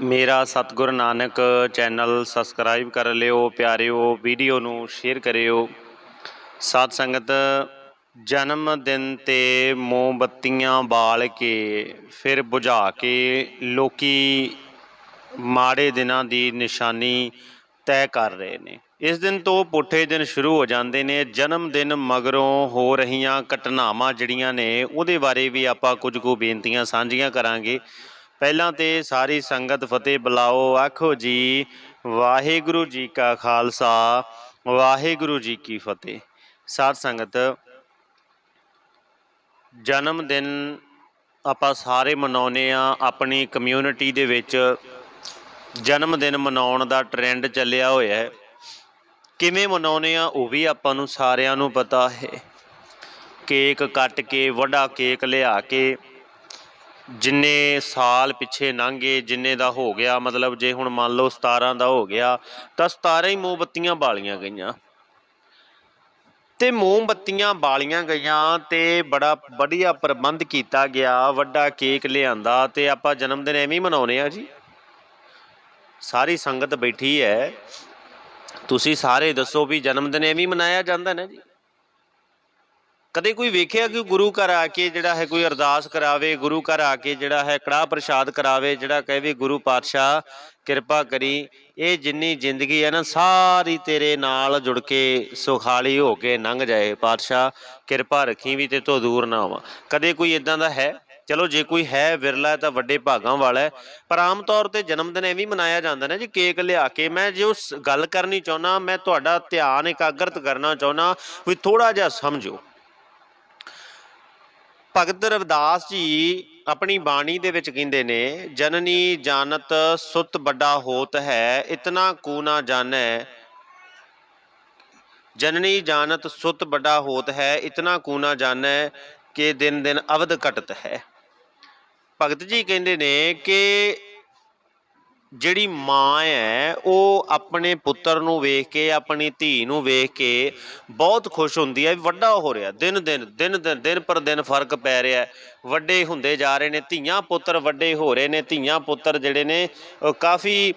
ਮੇਰਾ ਸਤਿਗੁਰ Nanak channel subscribe ਕਰ ਲਿਓ, ਪਿਆਰਿਓ, ਵੀਡੀਓ ਨੂੰ ਸ਼ੇਅਰ ਕਰਿਓ। ਸਾਧ ਸੰਗਤ, ਜਨਮ ਦਿਨ ਤੇ ਮੋਮਬੱਤੀਆਂ ਬਾਲ ਕੇ, ਫਿਰ ਬੁਝਾ ਕੇ ਲੋਕੀ ਮਾੜੇ ਦਿਨਾਂ ਦੀ ਨਿਸ਼ਾਨੀ ਤੈਅ ਕਰ ਰਹੇ ਨੇ। ਇਸ ਦਿਨ ਤੋਂ ਪੁੱਠੇ ਦਿਨ ਸ਼ੁਰੂ ਹੋ ਜਾਂਦੇ ਨੇ। ਜਨਮ ਦਿਨ ਮਗਰੋਂ ਹੋ ਰਹੀਆਂ ਘਟਨਾਵਾਂ ਜਿਹੜੀਆਂ ਨੇ, ਉਹਦੇ ਬਾਰੇ ਵੀ ਆਪਾਂ ਕੁਝ ਕੁ ਬੇਨਤੀਆਂ ਸਾਂਝੀਆਂ ਕਰਾਂਗੇ। ਪਹਿਲਾਂ ਤੇ ਸਾਰੀ ਸੰਗਤ ਫਤਿਹ ਬੁਲਾਓ, ਆਖੋ ਜੀ, ਵਾਹਿਗੁਰੂ ਜੀ ਕਾ ਖਾਲਸਾ, ਵਾਹਿਗੁਰੂ ਜੀ ਕੀ ਫਤਿਹ। ਸਾਧ ਸੰਗਤ, ਜਨਮ ਦਿਨ ਆਪਾਂ ਸਾਰੇ ਮਨਾਉਨੇ ਆ ਆਪਣੀ ਕਮਿਊਨਿਟੀ ਦੇ ਵਿੱਚ ਜਨਮ ਦਿਨ ਮਨਾਉਣ ਦਾ ਟ੍ਰੈਂਡ ਚੱਲਿਆ ਹੋਇਆ ਹੈ। ਕਿਵੇਂ ਮਨਾਉਨੇ ਆ ਉਹ ਵੀ ਆਪਾਂ ਨੂੰ ਸਾਰਿਆਂ ਨੂੰ ਪਤਾ ਹੈ। ਕੇਕ ਕੱਟ ਕੇ, ਵੱਡਾ ਕੇਕ ਲਿਆ ਕੇ ਜਿੰਨੇ ਸਾਲ ਪਿੱਛੇ ਲੰਘੇ ਜਿੰਨੇ ਦਾ ਹੋ ਗਿਆ, ਮਤਲਬ ਜੇ ਹੁਣ ਮੰਨ ਲਓ 17 ਦਾ ਹੋ ਗਿਆ, ਤਾਂ 17 ਹੀ ਮੋਮਬੱਤੀਆਂ ਬਾਲੀਆਂ ਗਈਆਂ। ਤੇ ਮੋਮਬੱਤੀਆਂ ਬਾਲੀਆਂ ਗਈਆਂ ਤੇ ਬੜਾ ਵਧੀਆ ਪ੍ਰਬੰਧ ਕੀਤਾ ਗਿਆ, ਵੱਡਾ ਕੇਕ ਲਿਆਂਦਾ ਤੇ ਆਪਾਂ ਜਨਮ ਦਿਨ ਐਵੇਂ ਹੀ ਮਨਾਉਨੇ ਆ ਜੀ। ਸਾਰੀ ਸੰਗਤ ਬੈਠੀ ਹੈ। ਤੁਸੀਂ ਸਾਰੇ ਦੱਸੋ ਵੀ ਜਨਮ ਦਿਨ ਐਵੇਂ ਹੀ ਮਨਾਇਆ ਜਾਂਦਾ ਨਾ ਜੀ। ਕਦੇ ਕੋਈ ਵੇਖਿਆ ਕਿ ਗੁਰੂ ਘਰ ਆ ਕੇ ਜਿਹੜਾ ਹੈ ਕੋਈ ਅਰਦਾਸ ਕਰਾਵੇ, ਗੁਰੂ ਘਰ ਆ ਕੇ ਜਿਹੜਾ ਹੈ ਕੜਾਹ ਪ੍ਰਸ਼ਾਦ ਕਰਾਵੇ, ਜਿਹੜਾ ਕਹੇ ਗੁਰੂ ਪਾਤਸ਼ਾਹ ਕਿਰਪਾ ਕਰੀ, ਇਹ ਜਿੰਨੀ ਜ਼ਿੰਦਗੀ ਹੈ ਨਾ, ਸਾਰੀ ਤੇਰੇ ਨਾਲ ਜੁੜ ਕੇ ਸੁਖਾਲੀ ਹੋ ਕੇ ਲੰਘ ਜਾਏ। ਪਾਤਸ਼ਾਹ, ਕਿਰਪਾ ਰੱਖੀ ਵੀ ਤੇ ਤੋਂ ਦੂਰ ਨਾ ਹੋਵਾਂ। ਕਦੇ ਕੋਈ ਇਦਾਂ ਦਾ ਹੈ? ਚਲੋ, ਜੇ ਕੋਈ ਹੈ, ਵਿਰਲਾ ਤਾਂ ਵੱਡੇ ਭਾਗਾਂ ਵਾਲਾ ਹੈ। ਪਰ ਆਮ ਤੌਰ ਤੇ ਜਨਮ ਦਿਨ ਐਵੇਂ ਹੀ ਮਨਾਇਆ ਜਾਂਦਾ ਨਾ ਜੀ, ਕੇਕ ਲਿਆ ਕੇ ਮੈਂ ਜੇ ਉਸ ਗੱਲ ਕਰਨੀ ਚਾਹੁੰਦਾ ਮੈਂ ਤੁਹਾਡਾ ਧਿਆਨ ਇਕਾਗਰਤ ਕਰਨਾ ਚਾਹੁੰਦਾ ਵੀ ਥੋੜਾ ਜਿਹਾ ਸਮਝੋ। ਭਗਤ ਰਵਿਦਾਸ ਜੀ ਆਪਣੀ ਬਾਣੀ ਦੇ ਵਿੱਚ ਕਹਿੰਦੇ ਨੇ, ਜਨਨੀ ਜਾਣਤ ਸੁਤ ਵੱਡਾ ਹੋਤ ਹੈ, ਇਤਨਾ ਕੂ ਨਾ ਜਾਣੈ। ਜਨਨੀ ਜਾਣਤ ਸੁਤ ਵੱਡਾ ਹੋਤ ਹੈ, ਇਤਨਾ ਕੂ ਨਾ ਜਾਣੈ ਕਿ ਦਿਨ ਦਿਨ ਅਵਧ ਘਟਤ ਹੈ। ਭਗਤ ਜੀ ਕਹਿੰਦੇ ਨੇ ਕਿ ਜਿਹੜੀ ਮਾਂ ਹੈ, ਉਹ ਆਪਣੇ ਪੁੱਤਰ ਨੂੰ ਵੇਖ ਕੇ, ਆਪਣੀ ਧੀ ਨੂੰ ਵੇਖ ਕੇ ਬਹੁਤ ਖੁਸ਼ ਹੁੰਦੀ ਹੈ ਵੀ ਵੱਡਾ ਹੋ ਰਿਹਾ। ਦਿਨ ਦਿਨ ਦਿਨ ਦਿਨ ਦਿਨ ਪਰ ਦਿਨ ਫ਼ਰਕ ਪੈ ਰਿਹਾ ਵੱਡੇ ਹੁੰਦੇ ਜਾ ਰਹੇ ਨੇ, ਧੀਆਂ ਪੁੱਤਰ ਵੱਡੇ ਹੋ ਰਹੇ ਨੇ, ਧੀਆਂ ਪੁੱਤਰ ਜਿਹੜੇ ਨੇ, ਉਹ ਕਾਫੀ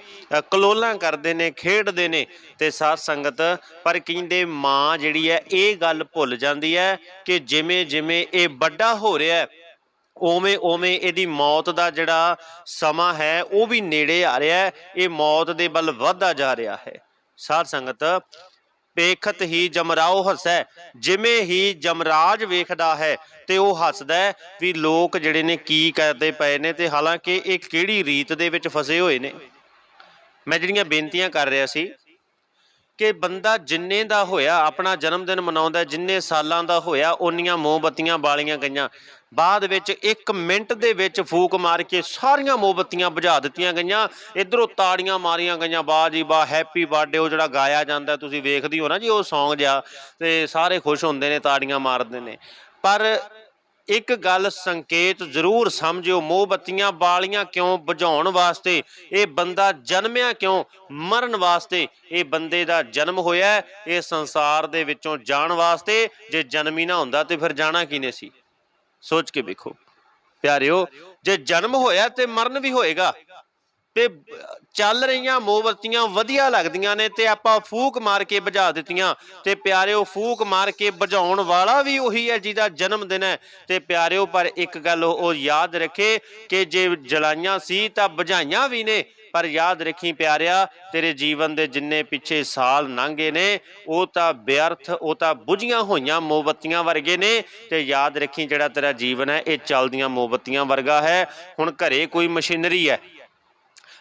ਕਲੋਲਾਂ ਕਰਦੇ ਨੇ, ਖੇਡਦੇ ਨੇ ਤੇ ਸਾਧ ਸੰਗਤ, ਪਰ ਕਹਿੰਦੇ ਮਾਂ ਜਿਹੜੀ ਹੈ, ਇਹ ਗੱਲ ਭੁੱਲ ਜਾਂਦੀ ਹੈ ਕਿ ਜਿਵੇਂ ਜਿਵੇਂ ਇਹ ਵੱਡਾ ਹੋ ਰਿਹਾ ਉਵੇਂ ਉਵੇਂ ਇਹਦੀ ਮੌਤ ਦਾ ਜਿਹੜਾ ਸਮਾਂ ਹੈ, ਉਹ ਵੀ ਨੇੜੇ ਆ ਰਿਹਾ ਹੈ। ਇਹ ਮੌਤ ਦੇ ਵੱਲ ਵਧਦਾ ਜਾ ਰਿਹਾ ਹੈ। ਸਾਧ ਸੰਗਤ, ਪੇਖਤ ਹੀ ਜਮਰਾਓ ਹਸੈ, ਜਿਵੇਂ ਹੀ ਜਮਰਾਜ ਵੇਖਦਾ ਹੈ ਤੇ ਉਹ ਹੱਸਦਾ ਵੀ ਲੋਕ ਜਿਹੜੇ ਨੇ ਕੀ ਕਰਦੇ ਪਏ ਨੇ ਤੇ ਹਾਲਾਂਕਿ ਇਹ ਕਿਹੜੀ ਰੀਤ ਦੇ ਵਿੱਚ ਫਸੇ ਹੋਏ ਨੇ। ਮੈਂ ਜਿਹੜੀਆਂ ਬੇਨਤੀਆਂ ਕਰ ਰਿਹਾ ਸੀ ਕਿ ਬੰਦਾ ਜਿੰਨੇ ਦਾ ਹੋਇਆ, ਆਪਣਾ ਜਨਮ ਦਿਨ ਮਨਾਉਂਦਾ, ਜਿੰਨੇ ਸਾਲਾਂ ਦਾ ਹੋਇਆ, ਓਨੀਆਂ ਮੋਮਬੱਤੀਆਂ ਬਾਲੀਆਂ ਗਈਆਂ। ਬਾਅਦ ਵਿੱਚ 1 ਮਿੰਟ ਦੇ ਵਿੱਚ ਫੂਕ ਮਾਰ ਕੇ ਸਾਰੀਆਂ ਮੋਮਬੱਤੀਆਂ ਬੁਝਾ ਦਿੱਤੀਆਂ ਗਈਆਂ। ਇਧਰੋਂ ਤਾੜੀਆਂ ਮਾਰੀਆਂ ਗਈਆਂ। ਵਾਹ ਜੀ ਵਾਹ ਹੈਪੀ ਬਰਥਡੇ ਉਹ ਜਿਹੜਾ ਗਾਇਆ ਜਾਂਦਾ, ਤੁਸੀਂ ਵੇਖਦੇ ਹੋ ਨਾ ਜੀ, ਉਹ Song ਜਿਹਾ। ਤੇ ਸਾਰੇ ਖੁਸ਼ ਹੁੰਦੇ ਨੇ, ਤਾੜੀਆਂ ਮਾਰਦੇ ਨੇ। ਪਰ ਇੱਕ ਗੱਲ ਸੰਕੇਤ ਜ਼ਰੂਰ ਸਮਝਿਓ, ਮੋਮਬੱਤੀਆਂ ਬਾਲੀਆਂ ਕਿਉਂ ਬੁਝਾਉਣ ਵਾਸਤੇ? ਇਹ ਬੰਦਾ ਜਨਮਿਆ ਕਿਉਂ? ਮਰਨ ਵਾਸਤੇ ਇਹ ਬੰਦੇ ਦਾ ਜਨਮ ਹੋਇਆ। ਇਹ ਸੰਸਾਰ ਦੇ ਵਿੱਚੋਂ ਜਾਣ ਵਾਸਤੇ। ਜੇ ਜਨਮ ਹੀ ਨਾ ਹੁੰਦਾ ਤੇ ਫਿਰ ਜਾਣਾ ਕਿਨੇ ਸੀ? ਸੋਚ ਕੇ ਵੇਖੋ। ਪਿਆਰਿਓ, ਜੇ ਜਨਮ ਹੋਇਆ ਤੇ ਮਰਨ ਵੀ ਹੋਏਗਾ। ਤੇ ਚੱਲ ਰਹੀਆਂ ਮੋਮਬੱਤੀਆਂ ਵਧੀਆ ਲੱਗਦੀਆਂ ਨੇ ਤੇ ਆਪਾਂ ਫੂਕ ਮਾਰ ਕੇ ਬੁਝਾ ਦਿੱਤੀਆਂ। ਤੇ ਪਿਆਰਿਓ, ਫੂਕ ਮਾਰ ਕੇ ਬੁਝਾਉਣ ਵਾਲਾ ਵੀ ਉਹੀ ਹੈ ਜਿਹਦਾ ਜਨਮ ਦਿਨ ਹੈ। ਤੇ ਪਿਆਰਿਓ, ਪਰ ਇੱਕ ਗੱਲ ਉਹ ਉਹ ਯਾਦ ਰੱਖੇ ਕਿ ਜੇ ਜਲਾਈਆਂ ਸੀ ਤਾਂ ਬੁਝਾਈਆਂ ਵੀ ਨੇ। ਪਰ ਯਾਦ ਰੱਖੀ ਪਿਆਰਿਆ, ਤੇਰੇ ਜੀਵਨ ਦੇ ਜਿੰਨੇ ਪਿੱਛੇ ਸਾਲ ਲੰਘੇ ਨੇ, ਉਹ ਤਾਂ ਬਿਅਰਥ, ਉਹ ਤਾਂ ਬੁਝੀਆਂ ਹੋਈਆਂ ਮੋਮਬੱਤੀਆਂ ਵਰਗੇ ਨੇ ਤੇ ਯਾਦ ਰੱਖੀ ਜਿਹੜਾ ਤੇਰਾ ਜੀਵਨ ਹੈ, ਇਹ ਚੱਲਦੀਆਂ ਮੋਮਬੱਤੀਆਂ ਵਰਗਾ ਹੈ। ਹੁਣ ਘਰੇ ਕੋਈ ਮਸ਼ੀਨਰੀ ਹੈ।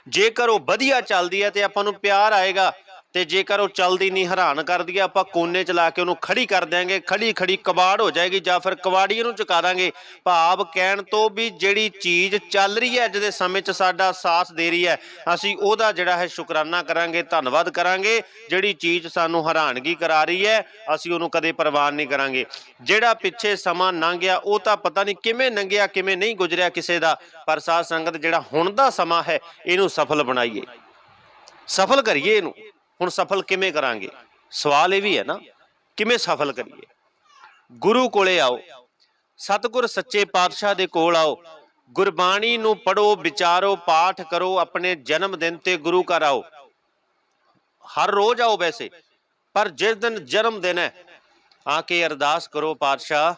ਜੇਕਰ ਉਹ ਵਧੀਆ ਚੱਲਦੀ ਹੈ ਤੇ ਆਪਾਂ ਨੂੰ ਪਿਆਰ ਆਏਗਾ ਤੇ ਜੇਕਰ ਉਹ ਚੱਲਦੀ ਨਹੀਂ, ਹੈਰਾਨ ਕਰਦੀ ਹੈ ਆਪਾਂ ਕੋਨੇ ਚ ਲਾ ਕੇ ਉਹਨੂੰ ਖੜੀ ਕਰ ਦਿਆਂਗੇ ਖੜੀ ਖੜੀ ਕਬਾੜ ਹੋ ਜਾਏਗੀ, ਜਾਂ ਫਿਰ ਕਬਾੜੀ ਨੂੰ ਚੁਕਾ ਦਾਂਗੇ। ਭਾਵ ਕਹਿਣ ਤੋਂ ਵੀ ਜਿਹੜੀ ਚੀਜ਼ ਚੱਲ ਰਹੀ ਹੈ ਅੱਜ ਦੇ ਸਮੇਂ 'ਚ ਸਾਡਾ ਸਾਥ ਦੇ ਰਹੀ ਹੈ, ਅਸੀਂ ਉਹਦਾ ਜਿਹੜਾ ਹੈ ਸ਼ੁਕਰਾਨਾ ਕਰਾਂਗੇ, ਧੰਨਵਾਦ ਕਰਾਂਗੇ। ਜਿਹੜੀ ਚੀਜ਼ ਸਾਨੂੰ ਹੈਰਾਨਗੀ ਕਰਾ ਰਹੀ ਹੈ, ਅਸੀਂ ਉਹਨੂੰ ਕਦੇ ਪ੍ਰਵਾਨ ਨਹੀਂ ਕਰਾਂਗੇ। ਜਿਹੜਾ ਪਿੱਛੇ ਸਮਾਂ ਲੰਘਿਆ, ਉਹ ਤਾਂ ਪਤਾ ਨਹੀਂ ਕਿਵੇਂ ਲੰਘਿਆ, ਕਿਵੇਂ ਨਹੀਂ ਗੁਜ਼ਰਿਆ ਕਿਸੇ ਦਾ, ਪਰ ਸਾਧ ਸੰਗਤ ਜਿਹੜਾ ਹੁਣ ਦਾ ਸਮਾਂ ਹੈ, ਇਹਨੂੰ ਸਫਲ ਬਣਾਈਏ। ਸਫਲ ਕਰੀਏ ਇਹਨੂੰ। ਹੁਣ ਸਫਲ ਕਿਵੇਂ ਕਰਾਂਗੇ? ਸਵਾਲ ਇਹ ਵੀ ਹੈ ਨਾ, ਕਿਵੇਂ ਸਫਲ ਕਰੀਏ? ਗੁਰੂ ਕੋਲੇ ਆਓ, ਸਤਿਗੁਰ ਸੱਚੇ ਪਾਤਸ਼ਾਹ ਦੇ ਕੋਲ ਆਓ, ਗੁਰਬਾਣੀ ਨੂੰ ਪੜੋ ਵਿਚਾਰੋ, ਪਾਠ ਕਰੋ, ਆਪਣੇ ਜਨਮ ਦਿਨ ਤੇ ਗੁਰੂ ਘਰ ਆਓ। ਹਰ ਰੋਜ਼ ਆਓ ਵੈਸੇ, ਪਰ ਜਿਸ ਦਿਨ ਜਨਮ ਦਿਨ ਹੈ, ਆ ਕੇ ਅਰਦਾਸ ਕਰੋ ਪਾਤਸ਼ਾਹ,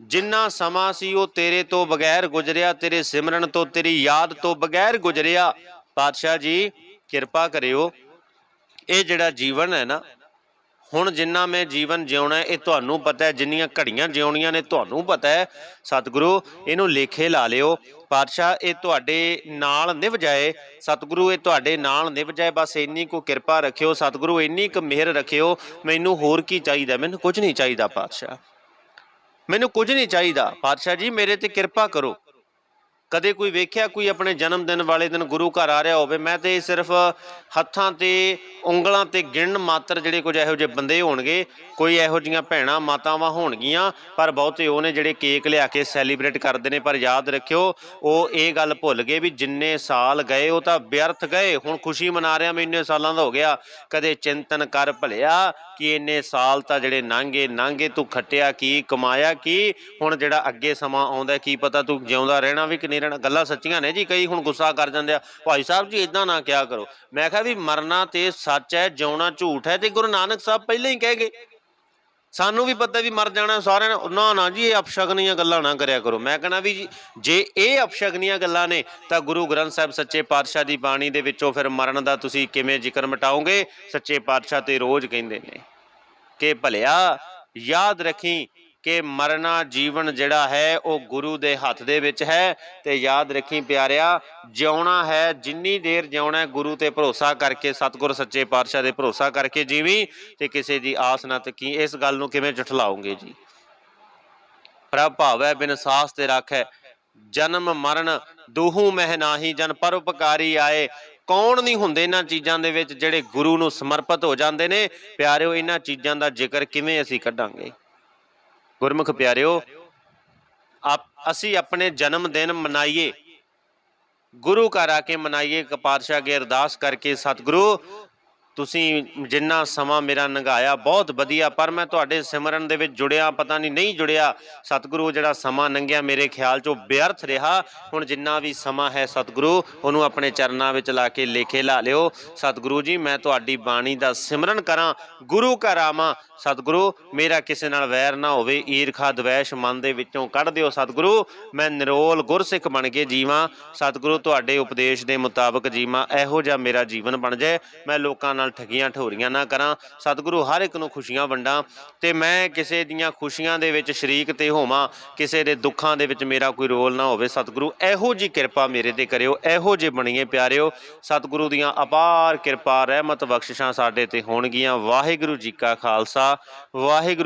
ਜਿੰਨਾ ਸਮਾਂ ਸੀ ਉਹ ਤੇਰੇ ਤੋਂ ਬਗੈਰ ਗੁਜ਼ਰਿਆ, ਤੇਰੇ ਸਿਮਰਨ ਤੋਂ, ਤੇਰੀ ਯਾਦ ਤੋਂ ਬਗੈਰ ਗੁਜ਼ਰਿਆ। ਪਾਤਸ਼ਾਹ ਜੀ, ਕਿਰਪਾ ਕਰਿਓ। ਇਹ ਜਿਹੜਾ ਜੀਵਨ ਹੈ ਨਾ, ਹੁਣ ਜਿੰਨਾ ਮੈਂ ਜੀਵਨ ਜਿਉਣਾ ਇਹ ਤੁਹਾਨੂੰ ਪਤਾ ਹੈ, ਜਿੰਨੀਆਂ ਘੜੀਆਂ ਜਿਉਣੀਆਂ ਨੇ ਤੁਹਾਨੂੰ ਪਤਾ ਹੈ, ਸਤਿਗੁਰੂ, ਇਹਨੂੰ ਲੇਖੇ ਲਾ ਲਿਓ। ਪਾਤਸ਼ਾਹ, ਇਹ ਤੁਹਾਡੇ ਨਾਲ ਨਿਭ ਜਾਏ। ਸਤਿਗੁਰੂ, ਇਹ ਤੁਹਾਡੇ ਨਾਲ ਨਿਭ ਜਾਏ। ਬਸ ਇੰਨੀ ਕੋ ਕਿਰਪਾ ਰੱਖਿਓ। ਸਤਿਗੁਰੂ, ਇੰਨੀ ਕੁ ਮਿਹਰ ਰੱਖਿਓ। ਮੈਨੂੰ ਹੋਰ ਕੀ ਚਾਹੀਦਾ? ਮੈਨੂੰ ਕੁਝ ਨਹੀਂ ਚਾਹੀਦਾ, ਪਾਤਸ਼ਾਹ। ਮੈਨੂੰ ਕੁਝ ਨਹੀਂ ਚਾਹੀਦਾ। ਪਾਤਸ਼ਾਹ ਜੀ, ਮੇਰੇ ਤੇ ਕਿਰਪਾ ਕਰੋ। ਕਦੇ ਕੋਈ ਵੇਖਿਆ ਕੋਈ ਆਪਣੇ ਜਨਮ ਦਿਨ ਵਾਲੇ ਦਿਨ ਗੁਰੂ ਘਰ ਆ ਰਿਹਾ ਹੋਵੇ? ਮੈਂ ਤੇ ਸਿਰਫ ਹੱਥਾਂ ਤੇ, ਉਂਗਲਾਂ ਤੇ ਗਿਣਨ ਮਾਤਰ ਜਿਹੜੇ ਕੁਝ ਇਹੋ ਜਿਹੇ ਬੰਦੇ ਹੋਣਗੇ, ਕੋਈ ਇਹੋ ਜੀਆਂ ਭੈਣਾਂ ਮਾਤਾਵਾਂ ਹੋਣਗੀਆਂ, ਪਰ ਬਹੁਤੇ ਉਹ ਨੇ ਜਿਹੜੇ ਕੇਕ ਲਿਆ ਕੇ ਸੈਲੀਬ੍ਰੇਟ ਕਰਦੇ ਨੇ, ਪਰ ਯਾਦ ਰੱਖਿਓ, ਉਹ ਇਹ ਗੱਲ ਭੁੱਲ ਗਏ ਵੀ ਜਿੰਨੇ ਸਾਲ ਗਏ, ਉਹ ਤਾਂ ਵਿਅਰਥ ਗਏ, ਹੁਣ ਖੁਸ਼ੀ ਮਨਾ ਰਿਹਾ ਮੈਂ ਇੰਨੇ ਸਾਲਾਂ ਦਾ ਹੋ ਗਿਆ, ਕਦੇ ਚਿੰਤਨ ਕਰ ਭਲਿਆ ਕਿ ਇੰਨੇ ਸਾਲ ਤਾਂ ਜਿਹੜੇ ਨਾਂਗੇ ਨਾਂਗੇ ਤੂੰ ਖੱਟਿਆ ਕੀ, ਕਮਾਇਆ ਕੀ, ਹੁਣ ਜਿਹੜਾ ਅੱਗੇ ਸਮਾਂ ਆਉਂਦਾ, ਕੀ ਪਤਾ ਤੂੰ ਜਿਉਂਦਾ ਰਹਿਣਾ ਵੀ ਕਿ ਨਹੀਂ ਰਹਿਣਾ ਗੱਲਾਂ ਸੱਚੀਆਂ ਨੇ ਜੀ ਕਈ ਹੁਣ ਗੁੱਸਾ ਕਰ ਜਾਂਦੇ ਆ। ਭਾਈ ਸਾਹਿਬ ਜੀ ਇਦਾਂ ਨਾ ਕਿਹਾ ਕਰੋ। ਮੈਂ ਕਿਹਾ ਵੀ ਮਰਨਾ ਤੇ ਸੱਚ ਹੈ ਜਿਉਣਾ ਝੂਠ ਹੈ ਤੇ ਗੁਰੂ ਨਾਨਕ ਸਾਹਿਬ ਪਹਿਲਾਂ ਹੀ ਕਹਿ ਗਏ। ਸਾਨੂੰ ਵੀ ਪਤਾ ਵੀ ਮਰ ਜਾਣਾ ਸਾਰਿਆਂ ਨੇ। ਨਾ ਨਾ ਜੀ ਇਹ ਅਪਸ਼ਗਨੀਆਂ ਗੱਲਾਂ ਨਾ ਕਰਿਆ ਕਰੋ। ਮੈਂ ਕਹਣਾ ਵੀ ਜੀ, ਜੇ ਇਹ ਅਪਸ਼ਗਨੀਆਂ ਗੱਲਾਂ ਨੇ ਤਾਂ ਗੁਰੂ ਗ੍ਰੰਥ ਸਾਹਿਬ ਸੱਚੇ ਪਾਤਸ਼ਾਹ ਦੀ ਬਾਣੀ ਦੇ ਵਿੱਚੋਂ ਫਿਰ ਮਰਨ ਦਾ ਤੁਸੀਂ ਕਿਵੇਂ ਜ਼ਿਕਰ ਮਿਟਾਓਗੇ? ਸੱਚੇ ਪਾਤਸ਼ਾਹ ਤੇ ਰੋਜ਼ ਕਹਿੰਦੇ ਨੇ ਕਿ ਭਲਿਆ ਯਾਦ ਰੱਖੀ ਕਿ ਮਰਨਾ ਜੀਵਨ ਜਿਹੜਾ ਹੈ ਉਹ ਗੁਰੂ ਦੇ ਹੱਥ ਦੇ ਵਿੱਚ ਹੈ ਤੇ ਯਾਦ ਰੱਖੀ ਪਿਆਰਿਆ, ਜਿਉਣਾ ਹੈ, ਜਿੰਨੀ ਦੇਰ ਜਿਉਣਾ ਗੁਰੂ ਤੇ ਭਰੋਸਾ ਕਰਕੇ, ਸਤਿਗੁਰ ਸੱਚੇ ਪਾਤਸ਼ਾਹ ਦੇ ਭਰੋਸਾ ਕਰਕੇ ਜੀਵੀ ਤੇ ਕਿਸੇ ਦੀ ਆਸ ਨਾ ਤੱਕੀ। ਇਸ ਗੱਲ ਨੂੰ ਕਿਵੇਂ ਜਠਲਾਉਂਗੇ ਜੀ? ਪ੍ਰਭ ਭਾਵੈ, ਬਿਨ ਸਾਸ ਤੇ ਰੱਖੈ, ਜਨਮ ਮਰਨ, ਦੋਹੂ ਮਹਿ ਨਾਹੀ, ਜਨ ਪਰਉਪਕਾਰੀ ਆਏ। ਕੌਣ ਨਹੀਂ ਹੁੰਦੇ ਇਹਨਾਂ ਚੀਜ਼ਾਂ ਦੇ ਵਿੱਚ ਜਿਹੜੇ ਗੁਰੂ ਨੂੰ ਸਮਰਪਿਤ ਹੋ ਜਾਂਦੇ ਨੇ? ਪਿਆਰਿਓ, ਇਹਨਾਂ ਚੀਜ਼ਾਂ ਦਾ ਜ਼ਿਕਰ ਕਿਵੇਂ ਅਸੀਂ ਕੱਢਾਂਗੇ? ਗੁਰਮੁਖ ਪਿਆਰਿਓ, ਆਪ ਅਸੀਂ ਆਪਣੇ ਜਨਮ ਦਿਨ ਮਨਾਈਏ। ਗੁਰੂ ਘਰ ਆ ਕੇ ਮਨਾਈਏ। ਇੱਕ ਪਾਤਸ਼ਾਹ ਅੱਗੇ ਅਰਦਾਸ ਕਰਕੇ ਸਤਿਗੁਰੂ ਤੁਸੀਂ ਜਿੰਨਾ ਸਮਾਂ ਮੇਰਾ ਲੰਘਾਇਆ ਬਹੁਤ ਵਧੀਆ, ਪਰ ਮੈਂ ਤੁਹਾਡੇ ਸਿਮਰਨ ਦੇ ਵਿੱਚ ਜੁੜਿਆ, ਪਤਾ ਨਹੀਂ ਨਹੀਂ ਜੁੜਿਆ। ਸਤਿਗੁਰੂ ਜਿਹੜਾ ਸਮਾਂ ਨੰਗਿਆ ਮੇਰੇ ਖਿਆਲ 'ਚੋਂ ਬਿਅਰਥ ਰਿਹਾ। ਹੁਣ ਜਿੰਨਾ ਵੀ ਸਮਾਂ ਹੈ ਸਤਿਗੁਰੂ, ਉਹਨੂੰ ਆਪਣੇ ਚਰਨਾਂ ਵਿੱਚ ਲਾ ਕੇ ਲੇਖੇ ਲਾ ਲਿਓ। ਸਤਿਗੁਰੂ ਜੀ, ਮੈਂ ਤੁਹਾਡੀ ਬਾਣੀ ਦਾ ਸਿਮਰਨ ਕਰਾਂ। ਗੁਰੂ ਘਰ ਆਵਾਂ। ਸਤਿਗੁਰੂ, ਮੇਰਾ ਕਿਸੇ ਨਾਲ ਵੈਰ ਨਾ ਹੋਵੇ। ਈਰਖਾ, ਦਵੈਸ਼ ਮਨ ਦੇ ਵਿੱਚੋਂ ਕੱਢ ਦਿਓ ਸਤਿਗੁਰੂ। ਮੈਂ ਨਿਰੋਲ ਗੁਰਸਿੱਖ ਬਣ ਕੇ ਜੀਵਾਂ। ਸਤਿਗੁਰੂ, ਤੁਹਾਡੇ ਉਪਦੇਸ਼ ਦੇ ਮੁਤਾਬਕ ਜੀਵਾਂ। ਇਹੋ ਜਿਹਾ ਮੇਰਾ ਜੀਵਨ ਬਣ ਜਾਏ। ਮੈਂ ਲੋਕਾਂ ਨਾਲ ਠਗੀਆਂ ਠੋਰੀਆਂ ਨਾ ਕਰਾਂ। ਸਤਿਗੁਰੂ ਹਰ ਇੱਕ ਨੂੰ ਖੁਸ਼ੀਆਂ ਵੰਡਾਂ ਤੇ ਮੈਂ ਕਿਸੇ ਦੀਆਂ ਖੁਸ਼ੀਆਂ ਦੇ ਵਿੱਚ ਸ਼ਰੀਕ ਤੇ ਹੋਵਾਂ, ਕਿਸੇ ਦੇ ਦੁੱਖਾਂ ਦੇ ਵਿੱਚ ਮੇਰਾ ਕੋਈ ਰੋਲ ਨਾ ਹੋਵੇ। ਸਤਿਗੁਰੂ, ਇਹੋ ਜੀ ਕਿਰਪਾ ਮੇਰੇ ਤੇ ਕਰਿਓ, ਇਹੋ ਜੇ ਬਣੀਏ ਪਿਆਰਿਓ। ਸਤਿਗੁਰੂ ਦੀਆਂ ਅਪਾਰ ਕਿਰਪਾ, ਰਹਿਮਤ ਬਖਸ਼ਿਸ਼ਾਂ ਸਾਡੇ ਤੇ ਹੋਣਗੀਆਂ। ਵਾਹਿਗੁਰੂ ਜੀ ਕਾ ਖਾਲਸਾ, ਵਾਹਿਗੁਰੂ